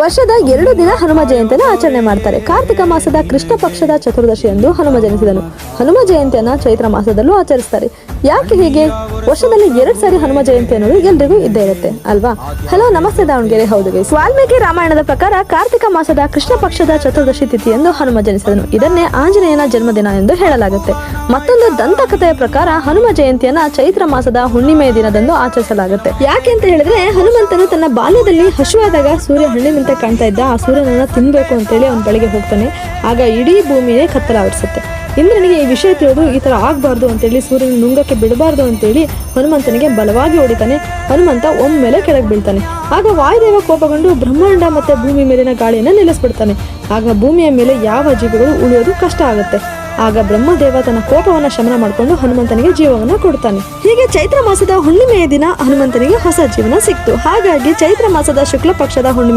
ವರ್ಷದ ಎರಡು ದಿನ ಹನುಮ ಜಯಂತಿಯನ್ನು ಆಚರಣೆ ಮಾಡ್ತಾರೆ. ಕಾರ್ತಿಕ ಮಾಸದ ಕೃಷ್ಣ ಪಕ್ಷದ ಚತುರ್ದಶಿಯಂದು ಹನುಮ ಜನಿಸಿದನು. ಹನುಮ ಜಯಂತಿಯನ್ನ ಚೈತ್ರ ಮಾಸದಲ್ಲೂ ಆಚರಿಸ್ತಾರೆ. ಯಾಕೆ ಹೀಗೆ? ವರ್ಷದಲ್ಲಿ ಎರಡು ಸಾರಿ ಹನುಮ ಜಯಂತಿ ಅನ್ನೋದು ಎಲ್ರಿಗೂ ಇದ್ದೇ ಇರುತ್ತೆ, ಅಲ್ವಾ? ಹಲೋ ನಮಸ್ತೆ ದಾವಣಗೆರೆ. ಹೌದು. ವಾಲ್ಮೀಕಿ ರಾಮಾಯಣದ ಪ್ರಕಾರ ಕಾರ್ತಿಕ ಮಾಸದ ಕೃಷ್ಣ ಪಕ್ಷದ ಚತುರ್ದಶಿ ತಿಥಿಯಂದು ಹನುಮ ಜನಿಸಿದನು. ಇದನ್ನೇ ಆಂಜನೇಯನ ಜನ್ಮದಿನ ಎಂದು ಹೇಳಲಾಗುತ್ತೆ. ಮತ್ತೊಂದು ದಂತಕಥೆಯ ಪ್ರಕಾರ ಹನುಮ ಜಯಂತಿಯನ್ನ ಚೈತ್ರ ಮಾಸದ ಹುಣ್ಣಿಮೆಯ ದಿನದಂದು ಆಚರಿಸಲಾಗುತ್ತೆ. ಯಾಕೆ ಅಂತ ಹೇಳಿದ್ರೆ ಹನುಮಂತನು ತನ್ನ ಬಾಲ್ಯದಲ್ಲಿ ಹಸುವಾದಾಗ ಸೂರ್ಯ ಹಣ್ಣಿನಂತೆ ಕಾಣ್ತಾ ಇದ್ದ ಆ ಸೂರ್ಯನನ್ನ ತಿನ್ಬೇಕು ಅಂತೇಳಿ ಅವನ ಬಳಿಗೆ ಹೋಗ್ತಾನೆ. ಆಗ ಇಡೀ ಭೂಮಿಯೇ ಕತ್ತಲಾವರಿಸುತ್ತೆ ಇಂದ್ರನಿಗೆ ಈ ವಿಷಯ ತಿಳಿದು ಈ ತರ ಆಗ್ಬಾರ್ದು ಅಂತೇಳಿ ಸೂರ್ಯನ ನುಂಗಕ್ಕೆ ಬಿಡಬಾರ್ದು ಅಂತೇಳಿ ಹನುಮಂತನಿಗೆ ಬಲವಾಗಿ ಹೊಡಿತಾನೆ ಹನುಮಂತ ಒಮ್ಮೆಲೆ ಕೆಳಗೆ ಬೀಳ್ತಾನೆ. ಆಗ ವಾಯುದೇವ ಕೋಪಗೊಂಡು ಬ್ರಹ್ಮಾಂಡ ಮತ್ತೆ ಭೂಮಿ ಮೇಲಿನ ಗಾಳಿಯನ್ನು ನಿಲ್ಲಿಸ್ಬಿಡ್ತಾನೆ. ಆಗ ಭೂಮಿಯ ಮೇಲೆ ಯಾವ ಜೀವಿಗಳು ಉಳಿಯೋದು ಕಷ್ಟ ಆಗುತ್ತೆ. ಆಗ ಬ್ರಹ್ಮದೇವ ತನ್ನ ಕೋಪವನ್ನ ಶಮನ ಮಾಡಿಕೊಂಡು ಹನುಮಂತನಿಗೆ ಜೀವವನ್ನ ಕೊಡ್ತಾನೆ. ಹೀಗೆ ಚೈತ್ರ ಮಾಸದ ಹುಣ್ಣಿಮೆಯ ದಿನ ಹನುಮಂತನಿಗೆ ಹೊಸ ಜೀವನ ಸಿಕ್ತು. ಹಾಗಾಗಿ ಚೈತ್ರ ಮಾಸದ ಶುಕ್ಲ ಪಕ್ಷದ ಹುಣ್ಣಿಮೆ